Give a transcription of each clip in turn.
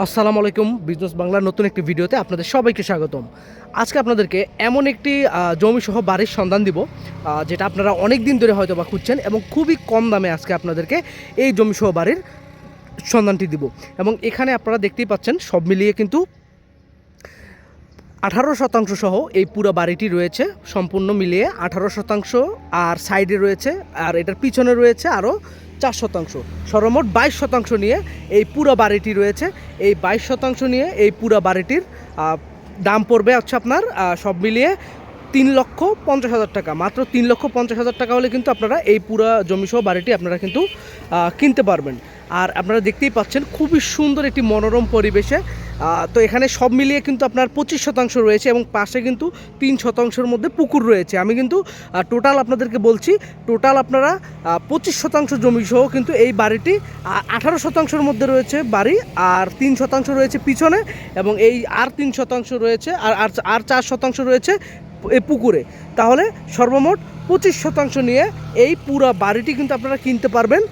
আসসালামু আলাইকুম, বিজনেস বাংলার নতুন একটি ভিডিওতে আপনাদের সবাইকে স্বাগতম। আজকে আপনাদেরকে এমন একটি জমিসহ বাড়ির সন্ধান দিব যেটা আপনারা অনেক দিন ধরে হয়তো বা খুঁজছেন এবং খুবই কম দামে আজকে আপনাদেরকে এই জমিসহ বাড়ির সন্ধানটি দিব। এবং এখানে আপনারা দেখতেই পাচ্ছেন, সব মিলিয়ে কিন্তু আঠারো শতাংশ সহ এই পুরো বাড়িটি রয়েছে, সম্পূর্ণ মিলিয়ে আঠারো শতাংশ আর সাইডে রয়েছে, আর এটার পিছনে রয়েছে আরও চার শতাংশ। সর্বমোট বাইশ শতাংশ নিয়ে এই পুরো বাড়িটি রয়েছে। এই বাইশ শতাংশ নিয়ে এই পুরো বাড়িটির দাম পড়বে হচ্ছে আপনার সব মিলিয়ে তিন লক্ষ পঞ্চাশ হাজার টাকা। মাত্র তিন লক্ষ পঞ্চাশ হাজার টাকা হলে কিন্তু আপনারা এই পুরো জমিসহ বাড়িটি আপনারা কিন্তু কিনতে পারবেন। আর আপনারা দেখতেই পাচ্ছেন খুবই সুন্দর একটি মনোরম পরিবেশে। তো এখানে সব মিলিয়ে কিন্তু আপনার পঁচিশ শতাংশ রয়েছে এবং পাশে কিন্তু তিন শতাংশের মধ্যে পুকুর রয়েছে। আমি কিন্তু টোটাল আপনাদেরকে বলছি, টোটাল আপনারা পঁচিশ শতাংশ জমি সহ কিন্তু এই বাড়িটি আঠারো শতাংশের মধ্যে রয়েছে বাড়ি আর তিন শতাংশ রয়েছে পিছনে এবং এই আর তিন শতাংশ রয়েছে, আর আর আর চার শতাংশ রয়েছে এই পুকুরে। তাহলে সর্বমোট পঁচিশ শতাংশ নিয়ে এই পুরো বাড়িটি কিন্তু আপনারা কিনতে পারবেন।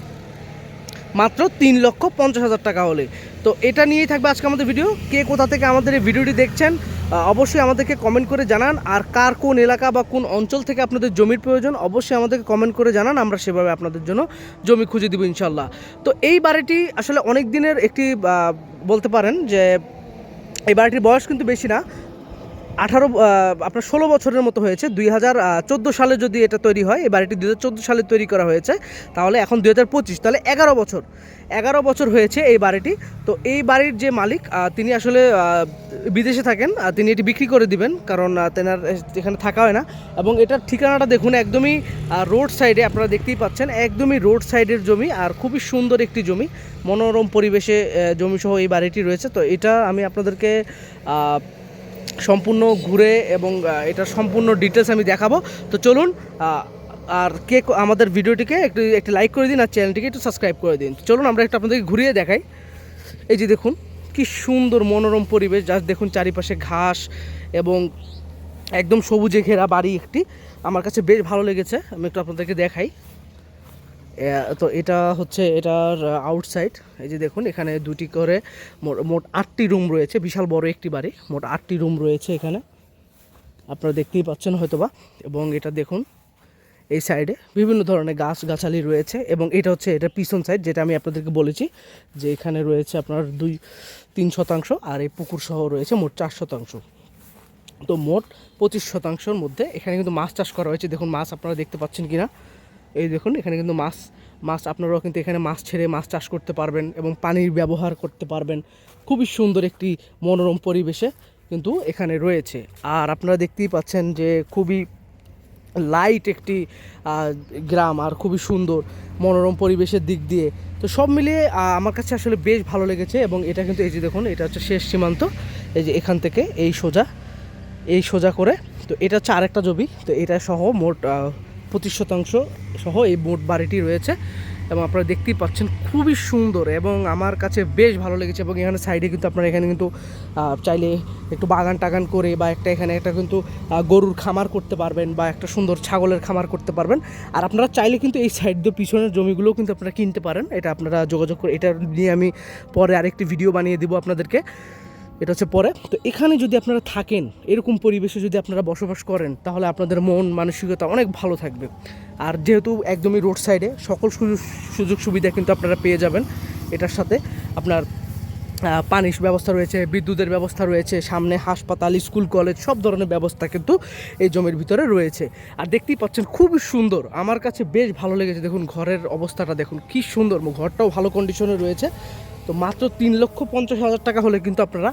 মাত্র তিন লক্ষ পঞ্চাশ হাজার টাকা হলে। তো এটা নিয়েই থাকবে আজকে আমাদের ভিডিও কে কোথা থেকে আমাদের এই ভিডিওটি দেখছেন অবশ্যই আমাদেরকে কমেন্ট করে জানান। আর কার কোন এলাকা বা কোন অঞ্চল থেকে আপনাদের জমির প্রয়োজন, অবশ্যই আমাদেরকে কমেন্ট করে জানান। আমরা সেভাবে আপনাদের জন্য জমি খুঁজে দিব ইনশাল্লাহ তো এই বাড়িটি আসলে অনেক দিনের একটি বলতে পারেন যে, এই বাড়িটির বয়স কিন্তু বেশি না। আঠারো আপনার ষোলো বছরের মতো হয়েছে। দুই হাজার চোদ্দ সালে যদি এটা তৈরি হয় এই বাড়িটি দুই হাজার চোদ্দ সালে তৈরি করা হয়েছে, তাহলে এখন দুই হাজার পঁচিশ, তাহলে এগারো বছর। এগারো বছর হয়েছে এই বাড়িটি। তো এই বাড়ির যে মালিক তিনি আসলে বিদেশে থাকেন তিনি এটি বিক্রি করে দিবেন, কারণ তেনার এখানে থাকা হয় না। এবং এটার ঠিকানাটা দেখুন একদমই রোড সাইডে আপনারা দেখতেই পাচ্ছেন, একদমই রোড সাইডের জমি, আর খুবই সুন্দর একটি জমি। মনোরম পরিবেশে জমিসহ এই বাড়িটি রয়েছে। তো এটা আমি আপনাদেরকে সম্পূর্ণ ঘুরে এবং এটার সম্পূর্ণ ডিটেলস আমি দেখাবো। তো চলুন আর কে আমাদের ভিডিওটিকে একটু একটু লাইক করে দিন আর চ্যানেলটিকে একটু সাবস্ক্রাইব করে দিন। চলুন, আমরা একটু আপনাদেরকে ঘুরিয়ে দেখাই। এই যে দেখুন, কি সুন্দর মনোরম পরিবেশ। জাস্ট দেখুন চারিপাশে ঘাস এবং একদম সবুজে ঘেরা বাড়ি একটি। আমার কাছে বেশ ভালো লেগেছে। আমি একটু আপনাদেরকে দেখাই। তো এটা হচ্ছে এটার আউটসাইড এই যে দেখুন, এখানে দুটি করে মোট- আটটি রুম রয়েছে, বিশাল বড় একটি বাড়ি, মোট আটটি রুম রয়েছে এখানে। আপনারা দেখতেই পাচ্ছেন হয়তোবা। এবং এটা দেখুন, এই সাইডে বিভিন্ন ধরনের গাছ গাছালি রয়েছে এবং এটা হচ্ছে এটা পিছন সাইড যেটা আমি আপনাদেরকে বলেছি যে এখানে রয়েছে আপনার দুই, তিন শতাংশ আর এই পুকুর সহ রয়েছে মোট চার শতাংশ। তো মোট পঁচিশ শতাংশের মধ্যে এখানে কিন্তু মাছ চাষ করা হয়েছে। দেখুন, মাছ আপনারা দেখতে পাচ্ছেন কি না এই দেখুন, এখানে কিন্তু মাছ মাছ আপনারাও কিন্তু এখানে মাছ ছেড়ে মাছ চাষ করতে পারবেন এবং পানির ব্যবহার করতে পারবেন। খুবই সুন্দর একটি মনোরম পরিবেশে কিন্তু এখানে রয়েছে। আর আপনারা দেখতেই পাচ্ছেন যে খুবই লাইট একটি গ্রাম আর খুবই সুন্দর মনোরম পরিবেশের দিক দিয়ে। তো সব মিলিয়ে আমার কাছে আসলে বেশ ভালো লেগেছে এবং এটা কিন্তু এই যে দেখুন, এটা হচ্ছে শেষ সীমান্ত। এই যে এখান থেকে এই সোজা এই সোজা করে। তো এটা হচ্ছে আরেকটা জমি, তো এটা সহ মোট পঁচিশ শতাংশ সহ এই মোট বাড়িটি রয়েছে এবং আপনারা দেখতেই পাচ্ছেন খুবই সুন্দর এবং আমার কাছে বেশ ভালো লেগেছে এবং এখানে সাইডে কিন্তু আপনারা এখানে কিন্তু চাইলে একটু বাগান টাগান করে বা একটা এখানে একটা কিন্তু গরুর খামার করতে পারবেন বা একটা সুন্দর ছাগলের খামার করতে পারবেন। আর আপনারা চাইলে কিন্তু এই সাইড দিয়ে পিছনের জমিগুলোও কিন্তু আপনারা কিনতে পারেন। এটা আপনারা যোগাযোগ করে, এটা নিয়ে আমি পরে আরেকটি ভিডিও বানিয়ে দেবো আপনাদেরকে। এটা হচ্ছে পরে। তো এখানে যদি আপনারা থাকেন, এরকম পরিবেশে যদি আপনারা বসবাস করেন, তাহলে আপনাদের মন, মানসিকতা অনেক ভালো থাকবে। আর যেহেতু একদমই রোড সাইডে সকল সুযোগ সুযোগ সুবিধা কিন্তু আপনারা পেয়ে যাবেন এটার সাথে। আপনার পানির ব্যবস্থা রয়েছে, বিদ্যুতের ব্যবস্থা রয়েছে, সামনে হাসপাতাল, স্কুল, কলেজ, সব ধরনের ব্যবস্থা কিন্তু এই জমির ভিতরে রয়েছে। আর দেখতেই পাচ্ছেন খুবই সুন্দর। আমার কাছে বেশ ভালো লেগেছে, দেখুন ঘরের অবস্থাটা, দেখুন কি সুন্দর। ঘরটাও ভালো কন্ডিশনে রয়েছে। তো মাত্র তিন লক্ষ পঞ্চাশ হাজার টাকা হলে কিন্তু আপনারা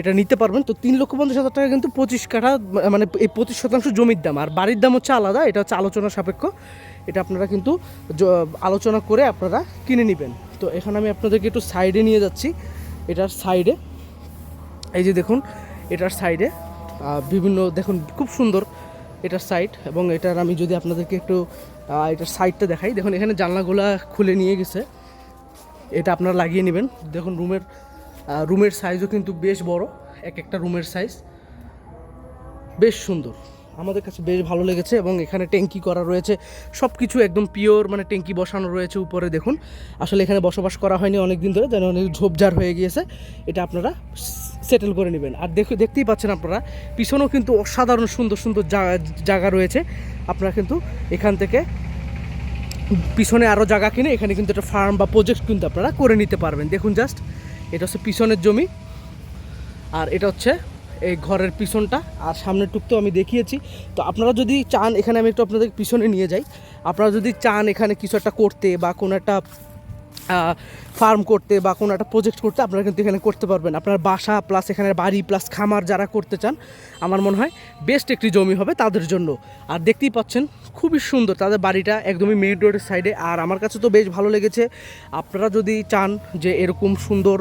এটা নিতে পারবেন। তো তিন লক্ষ পঞ্চাশ হাজার টাকা কিন্তু পঁচিশ কাঠা মানে এই পঁচিশ শতাংশ জমির দাম। আর বাড়ির দাম হচ্ছে আলাদা, এটা হচ্ছে আলোচনা সাপেক্ষ। এটা আপনারা কিন্তু আলোচনা করে আপনারা কিনে নেবেন। তো এখানে আমি আপনাদেরকে একটু সাইডে নিয়ে যাচ্ছি। এটার সাইডে, এই যে দেখুন, এটার সাইডে বিভিন্ন, দেখুন, খুব সুন্দর এটার সাইড। এবং এটার আমি যদি আপনাদেরকে একটু এটার সাইডটা দেখাই। দেখুন, এখানে জানলাগুলা খুলে নিয়ে গেছে। এটা আপনারা লাগিয়ে নেবেন। দেখুন, রুমের রুমের সাইজও কিন্তু বেশ বড়, এক একটা রুমের সাইজ বেশ সুন্দর। আমাদের কাছে বেশ ভালো লেগেছে এবং এখানে ট্যাঙ্কি করা রয়েছে। সব কিছু একদম পিওর মানে ট্যাঙ্কি বসানো রয়েছে উপরে, দেখুন। আসলে এখানে বসবাস করা হয়নি অনেক দিন ধরে, যেন অনেক ঝোপঝাড় হয়ে গিয়েছে। এটা আপনারা সেটেল করে নেবেন। আর দেখে দেখতেই পাচ্ছেন আপনারা, পিছনেও কিন্তু অসাধারণ সুন্দর সুন্দর জায়গা রয়েছে। আপনারা কিন্তু এখান থেকে পিছনে আরও জায়গা কিনে এখানে কিন্তু একটা ফার্ম বা প্রজেক্ট কিন্তু আপনারা করে নিতে পারবেন। দেখুন জাস্ট এটা হচ্ছে পিছনের জমি, আর এটা হচ্ছে এই ঘরের পিছনটা, আর সামনের টুক আমি দেখিয়েছি। তো আপনারা যদি চান, এখানে আমি একটু আপনাদের পিছনে নিয়ে যাই। আপনারা যদি চান এখানে কিছু একটা করতে বা কোনো একটা ফার্ম করতে বা কোনো একটা প্রজেক্ট করতে আপনারা কিন্তু এখানে করতে পারবেন। আপনার বাসা প্লাস এখানে বাড়ি প্লাস খামার যারা করতে চান, আমার মনে হয় বেস্ট একটি জমি হবে তাদের জন্য। আর দেখতেই পাচ্ছেন, খুবই সুন্দর তাদের বাড়িটা একদমই মেইন রোডের সাইডে আর আমার কাছে তো বেশ ভালো লেগেছে, আপনারা যদি চান যে এরকম সুন্দর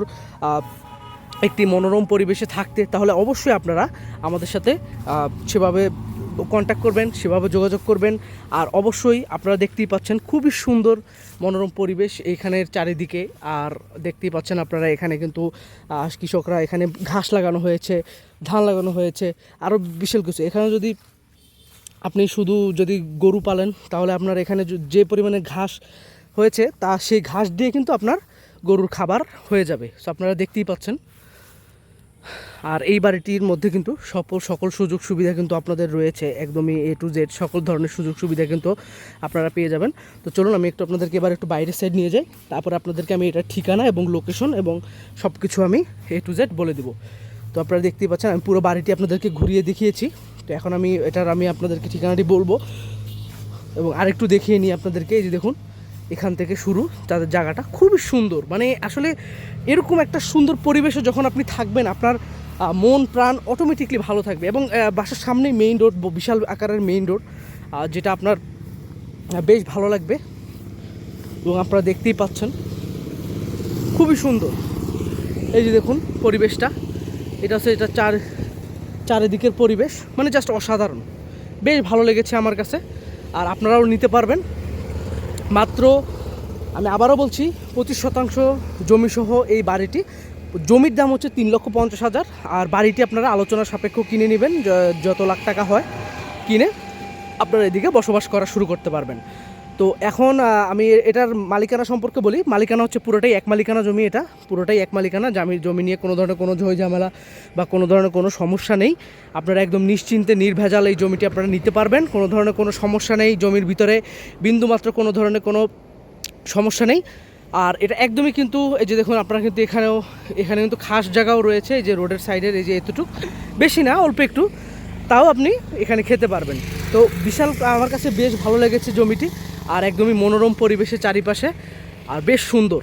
একটি মনোরম পরিবেশে থাকতে, তাহলে অবশ্যই আপনারা আমাদের সাথে সেভাবে কন্ট্যাক্ট করবেন, সেভাবে যোগাযোগ করবেন। আর অবশ্যই আপনারা দেখতেই পাচ্ছেন খুবই সুন্দর মনোরম পরিবেশ এইখানের চারিদিকে। আর দেখতেই পাচ্ছেন আপনারা এখানে কিন্তু কৃষকরা এখানে ঘাস লাগানো হয়েছে, ধান লাগানো হয়েছে আরও বিশাল কিছু। এখানে যদি আপনি শুধু যদি গরু পালেন, তাহলে আপনার এখানে যে পরিমাণে ঘাস হয়েছে, তা সেই ঘাস দিয়ে কিন্তু আপনার গরুর খাবার হয়ে যাবে। সো আপনারা দেখতেই পাচ্ছেন। আর এই বাড়িটির মধ্যে কিন্তু সকল সকল সুযোগ সুবিধা কিন্তু আপনাদের রয়েছে, একদমই এ টু জেড সকল ধরনের সুযোগ সুবিধা কিন্তু আপনারা পেয়ে যাবেন। তো চলুন, আমি একটু আপনাদেরকে এবার একটু বাইরের সাইড নিয়ে যাই, তারপর আপনাদেরকে আমি এটা ঠিকানা এবং লোকেশন এবং সব কিছু আমি এ টু জেড বলে দিব। তো আপনারা দেখতেই পাচ্ছেন, আমি পুরো বাড়িটি আপনাদেরকে ঘুরিয়ে দেখিয়েছি। তো এখন আমি এটার আমি আপনাদেরকে ঠিকানাটি বলব এবং আরেকটু দেখিয়ে নিই আপনাদেরকে, এই যে দেখুন, এখান থেকে শুরু, তাদের জায়গাটা খুবই সুন্দর। মানে আসলে এরকম একটা সুন্দর পরিবেশে যখন আপনি থাকবেন, আপনার মন, প্রাণ অটোমেটিকলি ভালো থাকবে। এবং বাসার সামনেই মেইন রোড বিশাল আকারের মেইন রোড যেটা আপনার বেশ ভালো লাগবে। এবং আপনারা দেখতেই পাচ্ছেন, খুবই সুন্দর। এই যে দেখুন পরিবেশটা, এটা হচ্ছে, এটা চার, চারিদিকের পরিবেশ মানে জাস্ট অসাধারণ। বেশ ভালো লেগেছে আমার কাছে, আর আপনারাও নিতে পারবেন। মাত্র, আমি আবারও বলছি, পঁচিশ শতাংশ জমিসহ এই বাড়িটি জমির দাম হচ্ছে তিন লক্ষ পঞ্চাশ হাজার, আর বাড়িটি আপনারা আলোচনা সাপেক্ষ কিনে নেবেন যত লাখ টাকা হয় কিনে আপনারা এদিকে বসবাস করা শুরু করতে পারবেন। তো এখন আমি এটার মালিকানা সম্পর্কে বলি, মালিকানা হচ্ছে পুরোটাই এক মালিকানা জমি এটা, পুরোটাই এক মালিকানা জমি জমি নিয়ে কোনো ধরনের কোনো ঝই ঝামেলা বা কোনো ধরনের কোনো সমস্যা নেই। আপনারা একদম নিশ্চিন্তে, নির্ভেজাল এই জমিটি আপনারা নিতে পারবেন, কোনো ধরনের কোনো সমস্যা নেই, জমির ভিতরে বিন্দুমাত্র কোনো ধরনের কোনো সমস্যা নেই। আর এটা একদমই কিন্তু এই যে দেখুন, আপনারা কিন্তু এখানেও, এখানে কিন্তু খাস জায়গাও রয়েছে, এই যে রোডের সাইডের এই যে এতটুক। বেশি না, অল্প একটু। তাও আপনি এখানে খেতে পারবেন। তো বিশাল, আমার কাছে বেশ ভালো লেগেছে জমিটি, আর একদমই মনোরম পরিবেশে চারিপাশে। আর বেশ সুন্দর।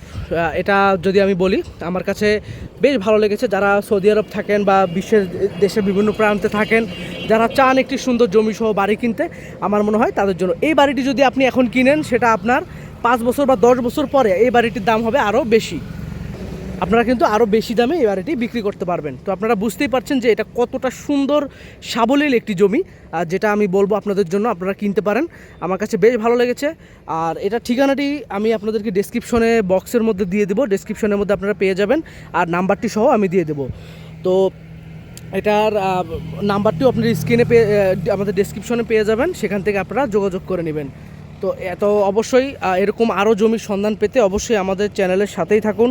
এটা যদি আমি বলি, আমার কাছে বেশ ভালো লেগেছে। যারা সৌদি আরব থাকেন বা বিশ্বের দেশের বিভিন্ন প্রান্তে থাকেন, যারা চান একটি সুন্দর জমি সহ বাড়ি কিনতে, আমার মনে হয় তাদের জন্য। এই বাড়িটি যদি আপনি এখন কিনেন, সেটা আপনার পাঁচ বছর বা দশ বছর পরে এই বাড়িটির দাম হবে আরও বেশি। আপনারা কিন্তু আরও বেশি দামে এবার এটি বিক্রি করতে পারবেন। তো আপনারা বুঝতেই পারছেন যে এটা কতটা সুন্দর, সাবলীল একটি জমি, আর যেটা আমি বলব আপনাদের জন্য, আপনারা কিনতে পারেন। আমার কাছে বেশ ভালো লেগেছে। আর এটা ঠিকানাটি আমি আপনাদেরকে ডেসক্রিপশনে বক্সের মধ্যে দিয়ে দেবো। ডেসক্রিপশনের মধ্যে আপনারা পেয়ে যাবেন। আর নাম্বারটি সহ আমি দিয়ে দেবো। তো এটার নাম্বারটিও আপনার স্ক্রিনে পেয়ে আমাদের ডেসক্রিপশনে পেয়ে যাবেন। সেখান থেকে আপনারা যোগাযোগ করে নেবেন। তো এত অবশ্যই এরকম আরও জমির সন্ধান পেতে অবশ্যই আমাদের চ্যানেলের সাথেই থাকুন।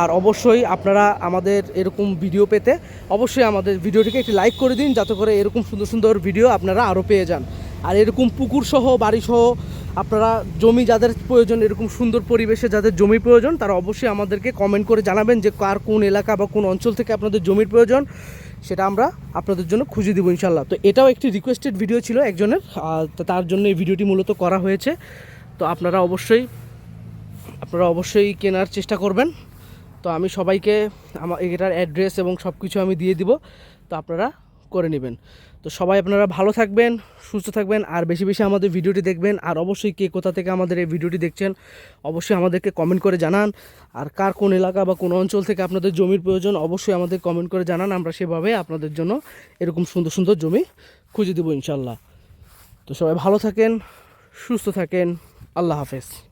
আর অবশ্যই আপনারা আমাদের এরকম ভিডিও পেতে অবশ্যই আমাদের ভিডিওটিকে একটি লাইক করে দিন, যাতে করে এরকম সুন্দর সুন্দর ভিডিও আপনারা আরও পেয়ে যান। আর এরকম পুকুর সহ, বাড়ি সহ আপনারা জমি যাদের প্রয়োজন, এরকম সুন্দর পরিবেশে যাদের জমি প্রয়োজন, তারা অবশ্যই আমাদেরকে কমেন্ট করে জানাবেন যে কার কোন এলাকা বা কোন অঞ্চল থেকে আপনাদের জমির প্রয়োজন। সেটা আমরা আপনাদের জন্য খুঁজে দিব ইনশাল্লাহ তো এটাও একটি রিকোয়েস্টেড ভিডিও ছিল একজনের তার জন্য এই ভিডিওটি মূলত করা হয়েছে। তো আপনারা অবশ্যই আপনারা অবশ্যই কেনার চেষ্টা করবেন। তো আমি সবাইকে আমার এটার অ্যাড্রেস এবং সব কিছু আমি দিয়ে দিব। তো আপনারা করে নেবেন। তো সবাই আপনারা ভালো থাকবেন, সুস্থ থাকবেন, আর বেশি বেশি আমাদের ভিডিওটি দেখবেন। আর অবশ্যই কে কোথা থেকে আমাদের এই ভিডিওটি দেখছেন, অবশ্যই আমাদেরকে কমেন্ট করে জানান। আর কার কোন এলাকা বা কোন অঞ্চল থেকে আপনাদের জমির প্রয়োজন, অবশ্যই আমাদের কমেন্ট করে জানান। আমরা সেভাবে আপনাদের জন্য এরকম সুন্দর সুন্দর জমি খুঁজে দেবো ইনশাল্লাহ তো সবাই ভালো থাকেন, সুস্থ থাকেন। আল্লাহ হাফেজ।